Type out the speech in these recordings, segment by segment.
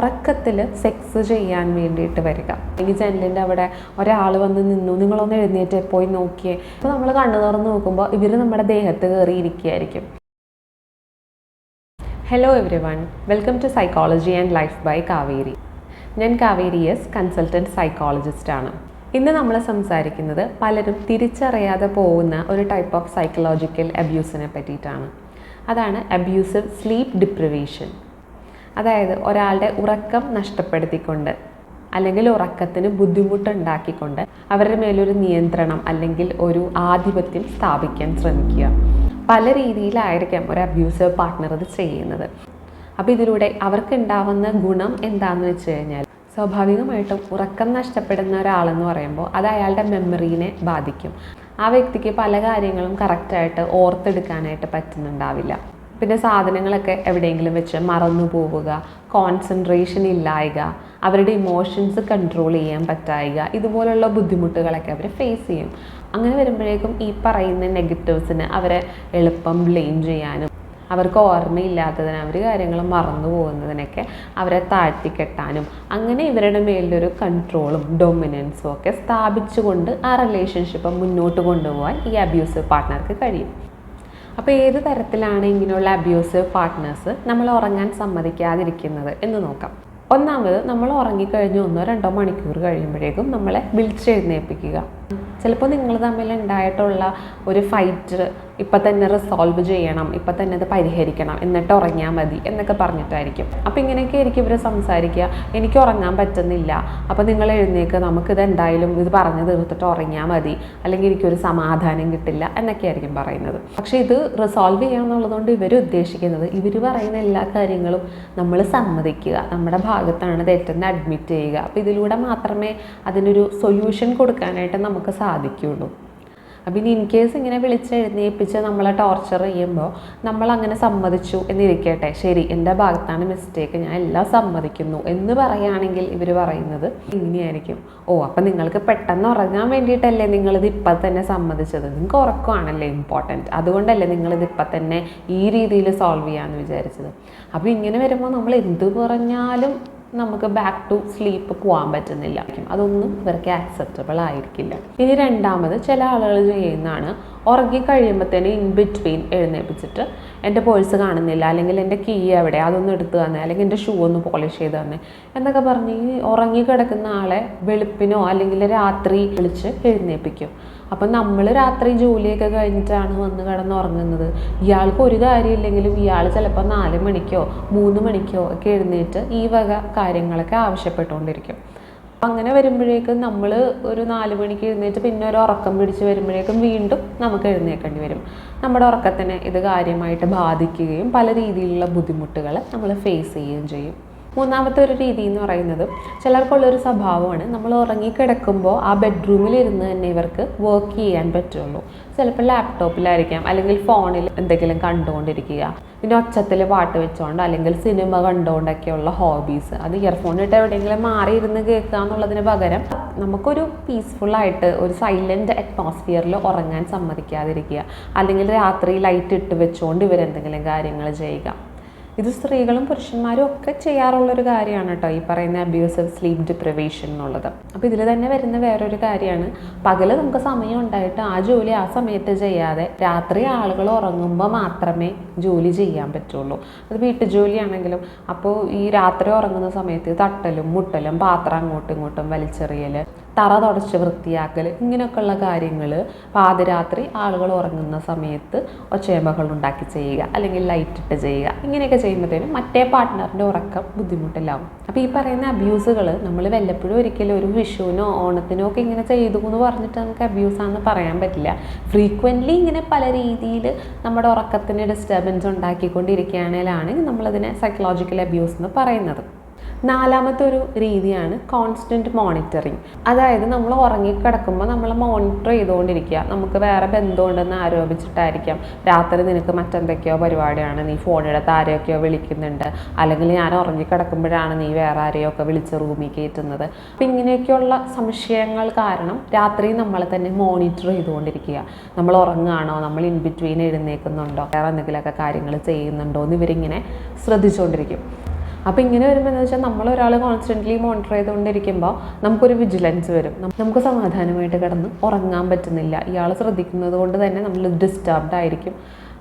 ഉറക്കത്തിൽ സെക്സ് ചെയ്യാൻ വേണ്ടിയിട്ട് വരിക. ഈ ജനലിന്റെ അവിടെ ഒരാൾ വന്ന് നിന്നു. നിങ്ങളൊന്ന് എഴുന്നേറ്റ് പോയി നോക്കിയേ. അപ്പോൾ നമ്മൾ കണ്ണു തുറന്ന് നോക്കുമ്പോൾ ഇവർ നമ്മുടെ ദേഹത്ത് കയറിയിരിക്കുകയായിരിക്കും hello every welcome to psychology and life by Kaveri ഞാൻ കാവേരി എസ് കൺസൾട്ടന്റ് സൈക്കോളജിസ്റ്റാണ് ഇന്ന് നമ്മൾ സംസാരിക്കുന്നത് പലരും തിരിച്ചറിയാതെ പോകുന്ന ഒരു ടൈപ്പ് ഓഫ് സൈക്കോളജിക്കൽ അബ്യൂസിനെ പറ്റിയിട്ടാണ്. അതാണ് അബ്യൂസീവ് സ്ലീപ്പ് ഡിപ്രിവേഷൻ അതായത് ഒരാളുടെ ഉറക്കം നഷ്ടപ്പെടുത്തിക്കൊണ്ട് അല്ലെങ്കിൽ ഉറക്കത്തിന് ബുദ്ധിമുട്ടുണ്ടാക്കിക്കൊണ്ട് അവരുടെ മേലൊരു നിയന്ത്രണം അല്ലെങ്കിൽ ഒരു ആധിപത്യം സ്ഥാപിക്കാൻ ശ്രമിക്കുക. പല രീതിയിലായിരിക്കാം ഒരു അബ്യൂസീവ് പാർട്ട്ണർ ഇത് ചെയ്യുന്നത്. അപ്പോൾ ഇതിലൂടെ അവർക്ക് ഉണ്ടാവുന്ന ഗുണം എന്താണെന്ന് വെച്ച് കഴിഞ്ഞാൽ സ്വാഭാവികമായിട്ടും ഉറക്കം നഷ്ടപ്പെടുന്ന ഒരാളെന്ന് പറയുമ്പോൾ അത് അയാളുടെ മെമ്മറീനെ ബാധിക്കും. ആ വ്യക്തിക്ക് പല കാര്യങ്ങളും കറക്റ്റായിട്ട് ഓർത്തെടുക്കാനായിട്ട് പറ്റുന്നുണ്ടാവില്ല. പിന്നെ സാധനങ്ങളൊക്കെ എവിടെയെങ്കിലും വെച്ച് മറന്നു പോവുക കോൺസെൻട്രേഷൻ ഇല്ലായക അവരുടെ ഇമോഷൻസ് കൺട്രോൾ ചെയ്യാൻ പറ്റായിക ഇതുപോലുള്ള ബുദ്ധിമുട്ടുകളൊക്കെ അവർ ഫേസ് ചെയ്യും. അങ്ങനെ വരുമ്പോഴേക്കും ഈ പറയുന്ന നെഗറ്റീവ്സിന് അവരെ എളുപ്പം ബ്ലെയിം ചെയ്യാനും അവർക്ക് ഓർമ്മയില്ലാത്തതിന് അവർ കാര്യങ്ങൾ മറന്നു പോകുന്നതിനൊക്കെ അവരെ താഴ്ത്തിക്കെട്ടാനും അങ്ങനെ ഇവരുടെ മേലിലൊരു കൺട്രോളും ഡൊമിനൻസും ഒക്കെ സ്ഥാപിച്ചുകൊണ്ട് ആ റിലേഷൻഷിപ്പ് മുന്നോട്ട് കൊണ്ടുപോകാൻ ഈ അബ്യൂസീവ് പാർട്ട്ണർക്ക് കഴിയും. അപ്പോൾ ഏത് തരത്തിലാണ് ഇങ്ങനെയുള്ള അബ്യൂസീവ് പാർട്ട്നേഴ്സ് നമ്മൾ ഉറങ്ങാൻ സമ്മതിക്കാതിരിക്കുന്നത് എന്ന് നോക്കാം. ഒന്നാമത് നമ്മൾ ഉറങ്ങിക്കഴിഞ്ഞ് ഒന്നോ രണ്ടോ മണിക്കൂർ കഴിയുമ്പോഴേക്കും നമ്മളെ വിളിച്ചെഴുന്നേൽപ്പിക്കുക. ചിലപ്പോൾ നിങ്ങൾ തമ്മിൽ ഉണ്ടായിട്ടുള്ള ഒരു ഫൈറ്റ് ഇപ്പം തന്നെ റിസോൾവ് ചെയ്യണം ഇപ്പം തന്നെ അത് പരിഹരിക്കണം എന്നിട്ട് ഉറങ്ങിയാൽ മതി എന്നൊക്കെ പറഞ്ഞിട്ടായിരിക്കും. അപ്പം ഇങ്ങനെയൊക്കെ ആയിരിക്കും ഇവർ സംസാരിക്കുക. എനിക്ക് ഉറങ്ങാൻ പറ്റുന്നില്ല. അപ്പം നിങ്ങൾ എഴുന്നേക്ക് നമുക്കിത് എന്തായാലും ഇത് പറഞ്ഞു തീർത്തിട്ട് ഉറങ്ങിയാൽ മതി. അല്ലെങ്കിൽ എനിക്കൊരു സമാധാനം കിട്ടില്ല എന്നൊക്കെ ആയിരിക്കും പറയുന്നത്. പക്ഷേ ഇത് റിസോൾവ് ചെയ്യുക എന്നുള്ളതുകൊണ്ട് ഇവർ ഉദ്ദേശിക്കുന്നത് ഇവർ പറയുന്ന എല്ലാ കാര്യങ്ങളും നമ്മൾ സമ്മതിക്കുക. നമ്മുടെ ഭാഗത്താണ് തെറ്റെന്ന് അഡ്മിറ്റ് ചെയ്യുക. അപ്പോൾ ഇതിലൂടെ മാത്രമേ അതിനൊരു സൊല്യൂഷൻ കൊടുക്കാനായിട്ട് നമുക്ക് സാധിക്കുകയുള്ളൂ. അപ്പം ഇനി ഇൻ കേസ് ഇങ്ങനെ വിളിച്ചെഴുന്നേൽപ്പിച്ച് നമ്മളെ ടോർച്ചർ ചെയ്യുമ്പോൾ നമ്മൾ അങ്ങനെ സമ്മതിച്ചു എന്നിരിക്കട്ടെ. ശരി എന്റെ ഭാഗത്താണ് മിസ്റ്റേക്ക് ഞാൻ എല്ലാം സമ്മതിക്കുന്നു എന്ന് പറയുകയാണെങ്കിൽ ഇവർ പറയുന്നത് ഇങ്ങനെയായിരിക്കും. ഓ അപ്പം നിങ്ങൾക്ക് പെട്ടെന്ന് ഉറങ്ങാൻ വേണ്ടിയിട്ടല്ലേ നിങ്ങളിത് ഇപ്പം തന്നെ സമ്മതിച്ചത്? നിങ്ങൾക്ക് ഉറക്കമാണല്ലേ ഇമ്പോർട്ടന്റ് അതുകൊണ്ടല്ലേ നിങ്ങളിത് ഇപ്പം തന്നെ ഈ രീതിയിൽ സോൾവ് ചെയ്യാമെന്ന് വിചാരിച്ചത്. അപ്പോൾ ഇങ്ങനെ വരുമ്പോൾ നമ്മൾ എന്ത് പറഞ്ഞാലും നമുക്ക് ബാക്ക് ടു സ്ലീപ്പ് പോകാൻ പറ്റുന്നില്ല. അതൊന്നും ഇവർക്ക് ആക്സെപ്റ്റബിൾ ആയിരിക്കില്ല. ഇനി രണ്ടാമത് ചില ആളുകൾ ചെയ്യുന്നതാണ് ഉറങ്ങി കഴിയുമ്പോഴത്തേന് ഇൻ ബിറ്റ്വീൻ എഴുന്നേൽപ്പിച്ചിട്ട് എന്റെ പേഴ്സ് കാണുന്നില്ല അല്ലെങ്കിൽ എന്റെ കീ എവിടെ അതൊന്ന് എടുത്ത് തന്നെ അല്ലെങ്കിൽ എന്റെ ഷൂ ഒന്ന് പോളിഷ് ചെയ്ത് തന്നെ എന്നൊക്കെ പറഞ്ഞ് ഈ ഉറങ്ങി കിടക്കുന്ന ആളെ വെളുപ്പിനോ അല്ലെങ്കിൽ രാത്രി വിളിച്ച് എഴുന്നേൽപ്പിക്കും അപ്പം നമ്മൾ രാത്രി ജോലിയൊക്കെ കഴിഞ്ഞിട്ടാണ് വന്ന് കിടന്നുറങ്ങുന്നത് ഇയാൾക്ക് ഒരു കാര്യമില്ലെങ്കിലും ഇയാൾ ചിലപ്പോൾ നാല് മണിക്കോ മൂന്ന് മണിക്കോ ഒക്കെ എഴുന്നേറ്റ് ഈ വക കാര്യങ്ങളൊക്കെ ആവശ്യപ്പെട്ടുകൊണ്ടിരിക്കും. അങ്ങനെ വരുമ്പോഴേക്കും നമ്മൾ ഒരു നാല് മണിക്ക് എഴുന്നേറ്റ് പിന്നെ ഒരു ഉറക്കം പിടിച്ച് വരുമ്പോഴേക്കും വീണ്ടും നമുക്ക് എഴുന്നേക്കേണ്ടി വരും. നമ്മുടെ ഉറക്കത്തിനെ ഇത് കാര്യമായിട്ട് ബാധിക്കുകയും പല രീതിയിലുള്ള ബുദ്ധിമുട്ടുകൾ നമ്മൾ ഫേസ് ചെയ്യുകയും ചെയ്യും. മൂന്നാമത്തെ ഒരു രീതി എന്ന് പറയുന്നത് ചിലർക്കുള്ളൊരു സ്വഭാവമാണ് നമ്മൾ ഉറങ്ങിക്കിടക്കുമ്പോൾ ആ ബെഡ്റൂമിലിരുന്ന് തന്നെ ഇവർക്ക് വർക്ക് ചെയ്യാൻ പറ്റുള്ളൂ. ചിലപ്പോൾ ലാപ്ടോപ്പിലായിരിക്കാം അല്ലെങ്കിൽ ഫോണിൽ എന്തെങ്കിലും കണ്ടുകൊണ്ടിരിക്കുക. പിന്നെ ഒച്ചത്തിൽ പാട്ട് വെച്ചുകൊണ്ട് അല്ലെങ്കിൽ സിനിമ കണ്ടുകൊണ്ടൊക്കെയുള്ള ഹോബീസ് അത് ഇയർഫോൺ ഇട്ട് എവിടെയെങ്കിലും മാറി ഇരുന്ന് കേൾക്കുക എന്നുള്ളതിന് പകരം നമുക്കൊരു പീസ്ഫുള്ളായിട്ട് ഒരു സൈലന്റ് അറ്റ്മോസ്ഫിയറിൽ ഉറങ്ങാൻ സമ്മതിക്കാതിരിക്കുക. അല്ലെങ്കിൽ രാത്രി ലൈറ്റ് ഇട്ട് വെച്ചുകൊണ്ട് ഇവരെന്തെങ്കിലും കാര്യങ്ങൾ ചെയ്യുക. ഇത് സ്ത്രീകളും പുരുഷന്മാരും ഒക്കെ ചെയ്യാറുള്ളൊരു കാര്യമാണ് കേട്ടോ ഈ പറയുന്ന അബ്യൂസീവ് സ്ലീപ്പ് ഡിപ്രിവേഷൻ എന്നുള്ളത്. അപ്പോൾ ഇതിൽ തന്നെ വരുന്ന വേറൊരു കാര്യമാണ് പകൽ നമുക്ക് സമയം ഉണ്ടായിട്ട് ആ ജോലി ആ സമയത്ത് ചെയ്യാതെ രാത്രി ആളുകൾ ഉറങ്ങുമ്പോൾ മാത്രമേ ജോലി ചെയ്യാൻ പറ്റുള്ളൂ. അത് വീട്ടു ജോലിയാണെങ്കിലും അപ്പോൾ ഈ രാത്രി ഉറങ്ങുന്ന സമയത്ത് തട്ടലും മുട്ടലും പാത്രം അങ്ങോട്ടും ഇങ്ങോട്ടും വലിച്ചെറിയൽ തറ തുടച്ച് വൃത്തിയാക്കൽ ഇങ്ങനെയൊക്കെയുള്ള കാര്യങ്ങൾ പാതിരാത്രി ആളുകൾ ഉറങ്ങുന്ന സമയത്ത് ഒച്ചയമ്പകൾ ഉണ്ടാക്കി ചെയ്യുക അല്ലെങ്കിൽ ലൈറ്റ് ഇട്ട് ചെയ്യുക ഇങ്ങനെയൊക്കെ ചെയ്യുമ്പോഴത്തേനും മറ്റേ പാർട്ട്ണറിന്റെ ഉറക്കം ബുദ്ധിമുട്ടിലാവും. അപ്പോൾ ഈ പറയുന്ന അബ്യൂസുകൾ നമ്മൾ വല്ലപ്പോഴും ഒരിക്കലും ഒരു വിഷുവിനോ ഓണത്തിനോ ഒക്കെ ഇങ്ങനെ ചെയ്തു എന്ന് പറഞ്ഞിട്ട് നമുക്ക് അബ്യൂസാണെന്ന് പറയാൻ പറ്റില്ല. ഫ്രീക്വന്റ്ലി ഇങ്ങനെ പല രീതിയിൽ നമ്മുടെ ഉറക്കത്തിന് ഡിസ്റ്റർബൻസ് ഉണ്ടാക്കിക്കൊണ്ടിരിക്കുകയാണെങ്കിലാണ് നമ്മളതിനെ സൈക്കോളജിക്കൽ അബ്യൂസ് എന്ന് പറയുന്നത്. നാലാമത്തെ ഒരു രീതിയാണ് കോൺസ്റ്റന്റ് മോണിറ്ററിങ് അതായത് നമ്മൾ ഉറങ്ങിക്കിടക്കുമ്പോൾ നമ്മൾ മോണിറ്റർ ചെയ്തുകൊണ്ടിരിക്കുക. നമുക്ക് വേറെ ബന്ധമുണ്ടെന്ന് ആരോപിച്ചിട്ടായിരിക്കാം. രാത്രി നിനക്ക് മറ്റെന്തൊക്കെയോ പരിപാടിയാണ്. നീ ഫോണെടുത്ത് ആരെയൊക്കെയോ വിളിക്കുന്നുണ്ട്. അല്ലെങ്കിൽ ഞാൻ ഉറങ്ങിക്കിടക്കുമ്പോഴാണ് നീ വേറെ ആരെയോ ഒക്കെ വിളിച്ച് റൂമിൽ കയറ്റുന്നത്. അപ്പം ഇങ്ങനെയൊക്കെയുള്ള സംശയങ്ങൾ കാരണം രാത്രി നമ്മൾ തന്നെ മോണിറ്റർ ചെയ്തുകൊണ്ടിരിക്കുക. നമ്മൾ ഉറങ്ങുകയാണോ? നമ്മൾ ഇൻ ബിറ്റ്വീൻ എഴുന്നേൽക്കുന്നുണ്ടോ? വേറെ എന്തെങ്കിലുമൊക്കെ കാര്യങ്ങൾ ചെയ്യുന്നുണ്ടോ എന്ന് ഇവരിങ്ങനെ ശ്രദ്ധിച്ചുകൊണ്ടിരിക്കും. അപ്പോൾ ഇങ്ങനെ വരുമ്പോൾ എന്താ വെച്ചാൽ നമ്മൾ ഒരാൾ കോൺസ്റ്റന്റ്ലി മോണിറ്റർ ചെയ്തുകൊണ്ടിരിക്കുമ്പോൾ നമുക്കൊരു വിജിലൻസ് വരും. നമുക്ക് സമാധാനമായിട്ട് കിടന്ന് ഉറങ്ങാൻ പറ്റുന്നില്ല. ഇയാൾ ശ്രദ്ധിക്കുന്നത് കൊണ്ട് തന്നെ നമ്മൾ ഡിസ്റ്റർബ്ഡ് ആയിരിക്കും.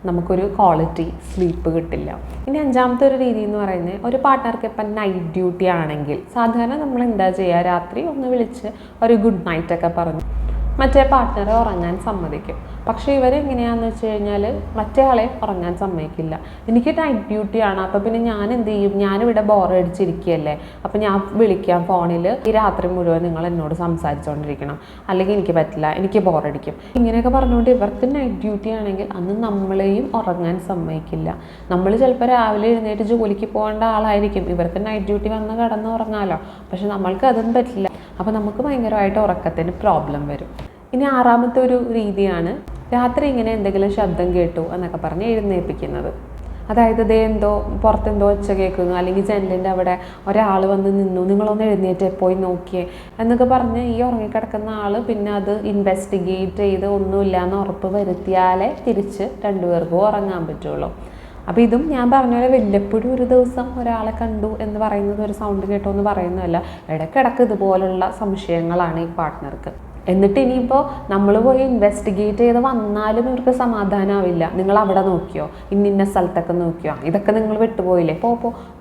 നമുക്കൊരു ക്വാളിറ്റി സ്ലീപ്പ് കിട്ടില്ല. ഇനി അഞ്ചാമത്തെ ഒരു രീതി എന്ന് പറയുന്നത് ഒരു പാർട്ട്ണർക്ക് ഇപ്പം നൈറ്റ് ഡ്യൂട്ടി ആണെങ്കിൽ സാധാരണ നമ്മൾ എന്താ ചെയ്യുക രാത്രി ഒന്ന് വിളിച്ച് ഒരു ഗുഡ് നൈറ്റ് ഒക്കെ പറഞ്ഞു. മറ്റേ പാർട്ട്ണറെ ഉറങ്ങാൻ സമ്മതിക്കും. പക്ഷേ ഇവരെങ്ങനെയാണെന്ന് വെച്ച് കഴിഞ്ഞാൽ മറ്റേ ആളെ ഉറങ്ങാൻ സമ്മതിക്കില്ല. എനിക്ക് നൈറ്റ് ഡ്യൂട്ടിയാണ് അപ്പോൾ പിന്നെ ഞാൻ എന്ത് ചെയ്യും? ഞാനിവിടെ ബോറടിച്ചിരിക്കുകയല്ലേ അപ്പോൾ ഞാൻ വിളിക്കാം ഫോണിൽ ഈ രാത്രി മുഴുവൻ നിങ്ങൾ എന്നോട് സംസാരിച്ചുകൊണ്ടിരിക്കണം അല്ലെങ്കിൽ എനിക്ക് പറ്റില്ല എനിക്ക് ബോറടിക്കും ഇങ്ങനെയൊക്കെ പറഞ്ഞുകൊണ്ട് ഇവർക്ക് നൈറ്റ് ഡ്യൂട്ടി ആണെങ്കിൽ അന്ന് നമ്മളെയും ഉറങ്ങാൻ സമ്മതിക്കില്ല. നമ്മൾ ചിലപ്പോൾ രാവിലെ എഴുന്നേറ്റ് ജോലിക്ക് പോകേണ്ട ആളായിരിക്കും. ഇവർക്ക് നൈറ്റ് ഡ്യൂട്ടി വന്ന് കടന്ന് ഉറങ്ങാമല്ലോ പക്ഷെ നമ്മൾക്ക് അതൊന്നും പറ്റില്ല. അപ്പോൾ നമുക്ക് ഭയങ്കരമായിട്ട് ഉറക്കത്തിന് പ്രോബ്ലം വരും. ഇനി ആറാമത്തെ ഒരു രീതിയാണ് രാത്രി ഇങ്ങനെ എന്തെങ്കിലും ശബ്ദം കേട്ടു എന്നൊക്കെ പറഞ്ഞ് എഴുന്നേൽപ്പിക്കുന്നത്. അതായത് ദേ എന്തോ പുറത്തെന്തോ ഒച്ച കേൾക്കുന്നു അല്ലെങ്കിൽ ജനലിന്റെ അവിടെ ഒരാൾ വന്ന് നിന്നു നിങ്ങളൊന്ന് എഴുന്നേറ്റ് പോയി നോക്കിയേ എന്നൊക്കെ പറഞ്ഞ് ഈ ഉറങ്ങിക്കിടക്കുന്ന ആൾ പിന്നെ അത് ഇൻവെസ്റ്റിഗേറ്റ് ചെയ്ത് ഒന്നുമില്ല എന്ന് ഉറപ്പ് വരുത്തിയാലേ തിരിച്ച് രണ്ടുപേർക്കും ഉറങ്ങാൻ പറ്റുള്ളൂ. അപ്പോൾ ഇതും ഞാൻ പറഞ്ഞ പോലെ വല്ലപ്പോഴും ഒരു ദിവസം ഒരാളെ കണ്ടു എന്ന് പറയുന്നത് ഒരു സൗണ്ട് കേട്ടോ എന്ന് പറയുന്നതല്ല. ഇടയ്ക്കിടക്ക് ഇതുപോലുള്ള സംശയങ്ങളാണ് ഈ പാർട്ട്ണർക്ക് എന്നിട്ട് ഇനിയിപ്പോൾ നമ്മൾ പോയി ഇൻവെസ്റ്റിഗേറ്റ് ചെയ്ത് വന്നാലും ഇവർക്ക് സമാധാനമാവില്ല നിങ്ങൾ അവിടെ നോക്കിയോ? ഇന്നിന്ന സ്ഥലത്തൊക്കെ നോക്കിയോ? ഇതൊക്കെ നിങ്ങൾ വിട്ടുപോയില്ലേ? പോ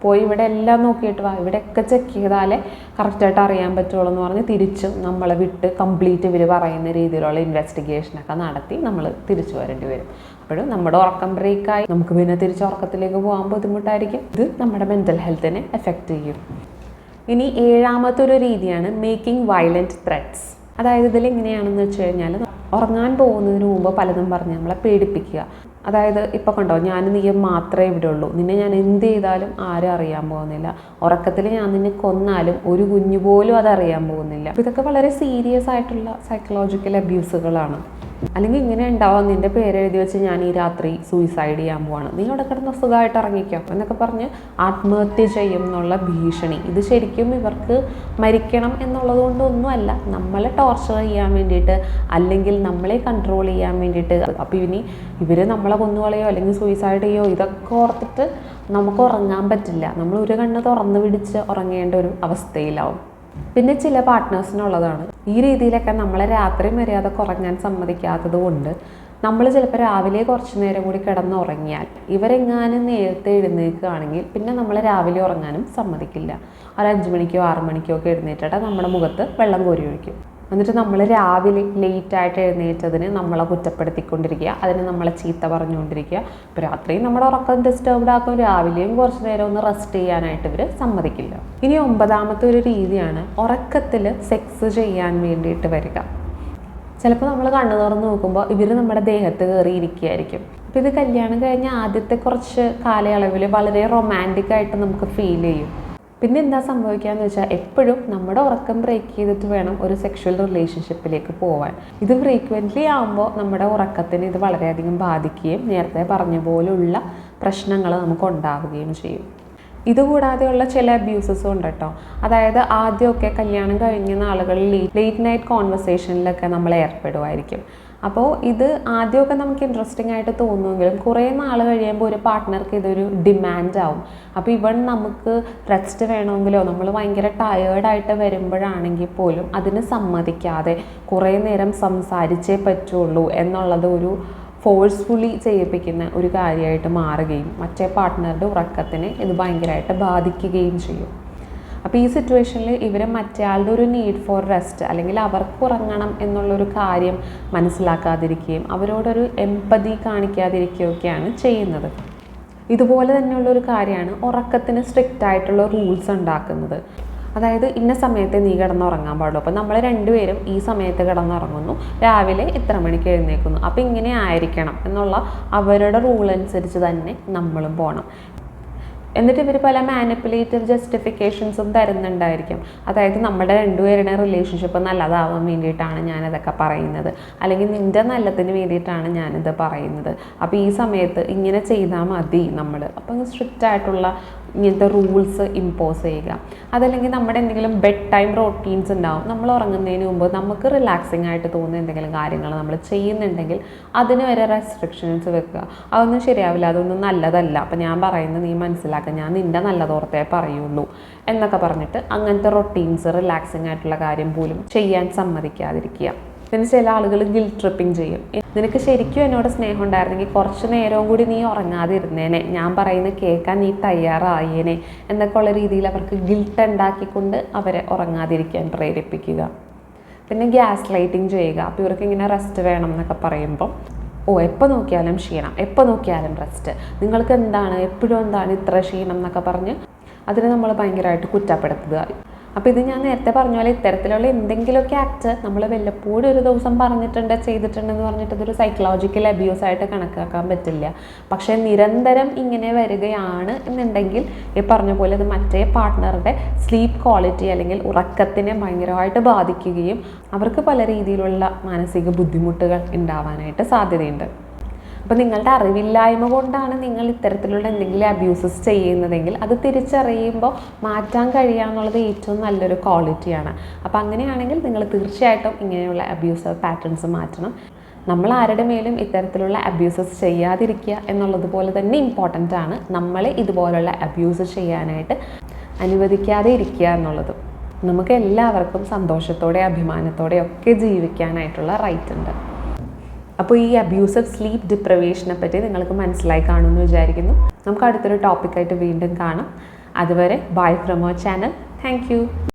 പോയി ഇവിടെ എല്ലാം നോക്കിയിട്ട് വാ. ഇവിടെയൊക്കെ ചെക്ക് ചെയ്താലേ കറക്റ്റായിട്ട് അറിയാൻ പറ്റുള്ളൂ എന്ന് പറഞ്ഞ് തിരിച്ച് നമ്മളെ വിട്ട് കംപ്ലീറ്റ് ഇവർ പറയുന്ന രീതിയിലുള്ള ഇൻവെസ്റ്റിഗേഷനൊക്കെ നടത്തി നമ്മൾ തിരിച്ചു വരേണ്ടി വരും. അപ്പോഴും നമ്മുടെ ഉറക്കം ബ്രേക്കായി നമുക്ക് പിന്നെ തിരിച്ച് ഉറക്കത്തിലേക്ക് പോകാൻ ബുദ്ധിമുട്ടായിരിക്കും. ഇത് നമ്മുടെ മെന്റൽ ഹെൽത്തിനെ എഫക്റ്റ് ചെയ്യും. ഇനി ഏഴാമത്തെ ഒരു രീതിയാണ് മേക്കിംഗ് വയലന്റ് ത്രെഡ്സ് അതായത് ഇതിൽ എങ്ങനെയാണെന്ന് വെച്ച് കഴിഞ്ഞാൽ ഉറങ്ങാൻ പോകുന്നതിന് മുമ്പ് പലതും പറഞ്ഞ് നമ്മളെ പേടിപ്പിക്കുക. അതായത് ഇപ്പോൾ കണ്ടോ ഞാൻ നീ മാത്രമേ ഇവിടെ ഉള്ളൂ. നിന്നെ ഞാൻ എന്ത് ചെയ്താലും ആരും അറിയാൻ പോകുന്നില്ല. ഉറക്കത്തിൽ ഞാൻ നിന്നെ കൊന്നാലും ഒരു കുഞ്ഞു പോലും അത് അറിയാൻ പോകുന്നില്ല ഇതൊക്കെ വളരെ സീരിയസ് ആയിട്ടുള്ള സൈക്കോളജിക്കൽ അബ്യൂസുകളാണ് അല്ലെങ്കിൽ ഇങ്ങനെ ഉണ്ടാവാം. നിന്റെ പേര് എഴുതി വെച്ച് ഞാൻ ഈ രാത്രി സൂയിസൈഡ് ചെയ്യാൻ പോവാണ്. നീ അവിടെ കിടന്ന് സുഖമായിട്ട് ഇറങ്ങിക്കോ എന്നൊക്കെ പറഞ്ഞ് ആത്മഹത്യ ചെയ്യും എന്നുള്ള ഭീഷണി. ഇത് ശരിക്കും ഇവർക്ക് മരിക്കണം എന്നുള്ളത് കൊണ്ടൊന്നുമല്ല നമ്മളെ ടോർച്ചർ ചെയ്യാൻ വേണ്ടിയിട്ട് അല്ലെങ്കിൽ നമ്മളെ കൺട്രോൾ ചെയ്യാൻ വേണ്ടിയിട്ട്. അപ്പോൾ ഇനി ഇവർ നമ്മളെ കൊന്നുകളയോ അല്ലെങ്കിൽ സൂയിസൈഡ് ചെയ്യോ ഇതൊക്കെ ഓർത്തിട്ട് നമുക്ക് ഉറങ്ങാൻ പറ്റില്ല. നമ്മൾ ഒരു കണ്ണ് തുറന്ന് പിടിച്ച് ഉറങ്ങേണ്ട ഒരു അവസ്ഥയിലാവും. പിന്നെ ചില പാർട്ട്നേഴ്സിനുള്ളതാണ് ഈ രീതിയിലൊക്കെ നമ്മളെ രാത്രി മര്യാദ കുറഞ്ഞാൻ സമ്മതിക്കാത്തത് കൊണ്ട് നമ്മൾ ചിലപ്പോൾ രാവിലെ കുറച്ച് നേരം കൂടി കിടന്നുറങ്ങിയാൽ ഇവരെങ്ങാനും നേരത്തെ എഴുന്നേൽക്കുകയാണെങ്കിൽ പിന്നെ നമ്മൾ രാവിലെ ഉറങ്ങാനും സമ്മതിക്കില്ല. ഒരു അഞ്ച് മണിക്കോ ആറ് മണിക്കോ ഒക്കെ എഴുന്നേറ്റിട്ട് നമ്മുടെ മുഖത്ത് വെള്ളം കോരി ഒഴിക്കും. എന്നിട്ട് നമ്മൾ രാവിലെ ലേറ്റായിട്ട് എഴുന്നേറ്റതിന് നമ്മളെ കുറ്റപ്പെടുത്തിക്കൊണ്ടിരിക്കുക. അതിന് നമ്മളെ ചീത്ത പറഞ്ഞുകൊണ്ടിരിക്കുക. ഇപ്പോൾ രാത്രിയും നമ്മുടെ ഉറക്കം ഡിസ്റ്റർബ്ഡ് ആക്കും. രാവിലെയും കുറച്ച് നേരം ഒന്ന് റെസ്റ്റ് ചെയ്യാനായിട്ട് ഇവർ സമ്മതിക്കില്ല. ഇനി ഒമ്പതാമത്തെ ഒരു രീതിയാണ് ഉറക്കത്തിൽ സെക്സ് ചെയ്യാൻ വേണ്ടിയിട്ട് വരിക. ചിലപ്പോൾ നമ്മൾ കണ്ണു തുറന്ന് നോക്കുമ്പോൾ ഇവർ നമ്മുടെ ദേഹത്ത് കയറി ഇരിക്കുകയായിരിക്കും. അപ്പോൾ ഇത് കല്യാണം കഴിഞ്ഞ ആദ്യത്തെ കുറച്ച് കാലയളവിൽ വളരെ റൊമാന്റിക് ആയിട്ട് നമുക്ക് ഫീൽ ചെയ്യും. പിന്നെ എന്താ സംഭവിക്കാന്ന് വെച്ചാൽ എപ്പോഴും നമ്മുടെ ഉറക്കം ബ്രേക്ക് ചെയ്തിട്ട് വേണം ഒരു സെക്ഷൽ റിലേഷൻഷിപ്പിലേക്ക് പോവാൻ. ഇത് ഫ്രീക്വന്റ്ലി ആകുമ്പോൾ നമ്മുടെ ഉറക്കത്തിന് ഇത് വളരെയധികം ബാധിക്കുകയും നേരത്തെ പറഞ്ഞ പോലുള്ള പ്രശ്നങ്ങൾ നമുക്ക് ഉണ്ടാവുകയും ചെയ്യും. ഇതുകൂടാതെയുള്ള ചില അബ്യൂസസും ഉണ്ട് കേട്ടോ അതായത് ആദ്യമൊക്കെ കല്യാണം കഴിഞ്ഞ നാളുകളിൽ ലേറ്റ് നൈറ്റ് കോൺവെർസേഷനിലൊക്കെ നമ്മൾ ഏർപ്പെടുമായിരിക്കും അപ്പോൾ ഇത് ആദ്യമൊക്കെ നമുക്ക് ഇൻട്രസ്റ്റിംഗ് ആയിട്ട് തോന്നുമെങ്കിലും കുറേ നാൾ കഴിയുമ്പോൾ ഒരു പാർട്ട്ണർക്ക് ഇതൊരു ഡിമാൻഡ് ആവും. അപ്പോൾ ഇവൺ നമുക്ക് റെസ്റ്റ് വേണമെങ്കിലോ നമ്മൾ ഭയങ്കര ടയേർഡായിട്ട് വരുമ്പോഴാണെങ്കിൽ പോലും അതിന് സമ്മതിക്കാതെ കുറേ നേരം സംസാരിച്ചേ പറ്റുള്ളൂ എന്നുള്ളത് ഒരു ഫോഴ്സ്ഫുള്ളി ചെയ്യിപ്പിക്കുന്ന ഒരു കാര്യമായിട്ട് മാറുകയും മറ്റേ പാർട്ട്ണറുടെ ഉറക്കത്തിനെ ഇത് ഭയങ്കരമായിട്ട് ബാധിക്കുകയും ചെയ്യും. അപ്പോൾ ഈ സിറ്റുവേഷനിൽ ഇവർ മറ്റേയാളുടെ ഒരു നീഡ് ഫോർ റെസ്റ്റ് അല്ലെങ്കിൽ അവർക്ക് ഉറങ്ങണം എന്നുള്ളൊരു കാര്യം മനസ്സിലാക്കാതിരിക്കുകയും അവരോടൊരു എമ്പതി കാണിക്കാതിരിക്കുകയൊക്കെയാണ് ചെയ്യുന്നത്. ഇതുപോലെ തന്നെയുള്ളൊരു കാര്യമാണ് ഉറക്കത്തിന് സ്ട്രിക്റ്റ് ആയിട്ടുള്ള റൂൾസ് ഉണ്ടാക്കുന്നത്. അതായത് ഇന്ന സമയത്തെ നീ കിടന്നുറങ്ങാൻ പാടുള്ളൂ. അപ്പോൾ നമ്മൾ രണ്ടുപേരും ഈ സമയത്ത് കിടന്നുറങ്ങുന്നു. രാവിലെ ഇത്ര മണിക്ക് എഴുന്നേൽക്കുന്നു. അപ്പോൾ ഇങ്ങനെ ആയിരിക്കണം എന്നുള്ള അവരുടെ റൂൾ അനുസരിച്ച് തന്നെ നമ്മളും പോകണം എന്നിട്ട് ഇവർ പല മാനിപ്പുലേറ്റീവ് ജസ്റ്റിഫിക്കേഷൻസും തരുന്നുണ്ടായിരിക്കും. അതായത് നമ്മുടെ രണ്ടുപേരുടെ റിലേഷൻഷിപ്പ് നല്ലതാവാൻ വേണ്ടിയിട്ടാണ് ഞാനിതൊക്കെ പറയുന്നത്. അല്ലെങ്കിൽ നിന്റെ നല്ലതിന് വേണ്ടിയിട്ടാണ് ഞാനിത് പറയുന്നത്. അപ്പോൾ ഈ സമയത്ത് ഇങ്ങനെ ചെയ്താൽ മതി നമ്മൾ അപ്പം സ്ട്രിക്റ്റ് ആയിട്ടുള്ള ഇങ്ങനത്തെ റൂൾസ് ഇമ്പോസ് ചെയ്യുക. അതല്ലെങ്കിൽ നമ്മുടെ എന്തെങ്കിലും ബെഡ് ടൈം റൊട്ടീൻസ് ഉണ്ടാവും. നമ്മൾ ഉറങ്ങുന്നതിന് മുമ്പ് നമുക്ക് റിലാക്സിങ് ആയിട്ട് തോന്നുന്ന എന്തെങ്കിലും കാര്യങ്ങൾ നമ്മൾ ചെയ്യുന്നുണ്ടെങ്കിൽ അതിന് വരെ റെസ്ട്രിക്ഷൻസ് വെക്കുക. അതൊന്നും ശരിയാവില്ല. അതൊന്നും നല്ലതല്ല. അപ്പം ഞാൻ പറയുന്നത് നീ മനസ്സിലാക്കുക പറയാതെ ഞാൻ നിന്റെ നല്ലതോർത്തേ പറയുള്ളൂ എന്നൊക്കെ പറഞ്ഞിട്ട് അങ്ങനത്തെ റൊട്ടീൻസ് റിലാക്സിങ് ആയിട്ടുള്ള കാര്യം പോലും ചെയ്യാൻ സമ്മതിക്കാതിരിക്കുക. പിന്നെ ചില ആളുകൾ ഗിൽ ട്രിപ്പിംഗ് ചെയ്യും. നിനക്ക് ശരിക്കും എന്നോട് സ്നേഹം ഉണ്ടായിരുന്നെങ്കിൽ കുറച്ച് നേരവും കൂടി നീ ഉറങ്ങാതിരുന്നേനെ. ഞാൻ പറയുന്ന കേൾക്കാൻ നീ തയ്യാറായേനെ എന്നൊക്കെ ഉള്ള രീതിയിൽ അവർക്ക് ഗിൽട്ട് ഉണ്ടാക്കിക്കൊണ്ട് അവരെ ഉറങ്ങാതിരിക്കാൻ പ്രേരിപ്പിക്കുക. പിന്നെ ഗ്യാസ് ലൈറ്റിംഗ് ചെയ്യുക. അപ്പോൾ ഇവർക്ക് ഇങ്ങനെ റെസ്റ്റ് വേണം എന്നൊക്കെ പറയുമ്പോൾ ഓ എപ്പോൾ നോക്കിയാലും ക്ഷീണം. എപ്പോൾ നോക്കിയാലും റെസ്റ്റ് നിങ്ങൾക്ക് എന്താണ് എപ്പോഴും എന്താണ് ഇത്ര ക്ഷീണം എന്നൊക്കെ പറഞ്ഞ് അതിനെ നമ്മൾ ഭയങ്കരമായിട്ട് കുറ്റപ്പെടുത്തുക. അപ്പോൾ ഇത് ഞാൻ നേരത്തെ പറഞ്ഞ പോലെ ഇത്തരത്തിലുള്ള എന്തെങ്കിലുമൊക്കെ ആക്ട് നമ്മൾ വല്ലപ്പോഴും ഒരു ദിവസം പറഞ്ഞിട്ടുണ്ട് ചെയ്തിട്ടുണ്ടെന്ന് പറഞ്ഞിട്ട് അതൊരു സൈക്കോളജിക്കൽ അബ്യൂസ് ആയിട്ട് കണക്കാക്കാൻ പറ്റില്ല. പക്ഷേ നിരന്തരം ഇങ്ങനെ വരികയാണ് എന്നുണ്ടെങ്കിൽ ഈ പറഞ്ഞ പോലെ അത് മറ്റേ പാർട്ട്ണറുടെ സ്ലീപ്പ് ക്വാളിറ്റി അല്ലെങ്കിൽ ഉറക്കത്തിനെ ഭയങ്കരമായിട്ട് ബാധിക്കുകയും അവർക്ക് പല രീതിയിലുള്ള മാനസിക ബുദ്ധിമുട്ടുകൾ ഉണ്ടാവാനായിട്ട് സാധ്യതയുണ്ട്. അപ്പോൾ നിങ്ങളുടെ അറിവില്ലായ്മ കൊണ്ടാണ് നിങ്ങൾ ഇത്തരത്തിലുള്ള എന്തെങ്കിലും അബ്യൂസസ് ചെയ്യുന്നതെങ്കിൽ അത് തിരിച്ചറിയുമ്പോൾ മാറ്റാൻ കഴിയുക എന്നുള്ളത് ഏറ്റവും നല്ലൊരു ക്വാളിറ്റിയാണ് അപ്പോൾ അങ്ങനെയാണെങ്കിൽ നിങ്ങൾ തീർച്ചയായിട്ടും ഇങ്ങനെയുള്ള അബ്യൂസീവ് പാറ്റേൺസ് മാറ്റണം. നമ്മൾ ആരുടെ മേലും ഇത്തരത്തിലുള്ള അബ്യൂസസ് ചെയ്യാതിരിക്കുക എന്നുള്ളതുപോലെ തന്നെ ഇമ്പോർട്ടന്റ് ആണ്. നമ്മളെ ഇതുപോലുള്ള അബ്യൂസ് ചെയ്യാനായിട്ട് അനുവദിക്കാതെ ഇരിക്കുക എന്നുള്ളതും. നമുക്ക് എല്ലാവർക്കും സന്തോഷത്തോടെ അഭിമാനത്തോടെ ഒക്കെ ജീവിക്കാനായിട്ടുള്ള റൈറ്റ് ഉണ്ട്. അപ്പോൾ ഈ അബ്യൂസീവ് സ്ലീപ്പ് ഡിപ്രവേഷനെ പറ്റി നിങ്ങൾക്ക് മനസ്സിലായി കാണുമെന്ന് വിചാരിക്കുന്നു. നമുക്ക് അടുത്തൊരു ടോപ്പിക്കായിട്ട് വീണ്ടും കാണാം. അതുവരെ ബൈ ഫ്രം ചാനൽ താങ്ക്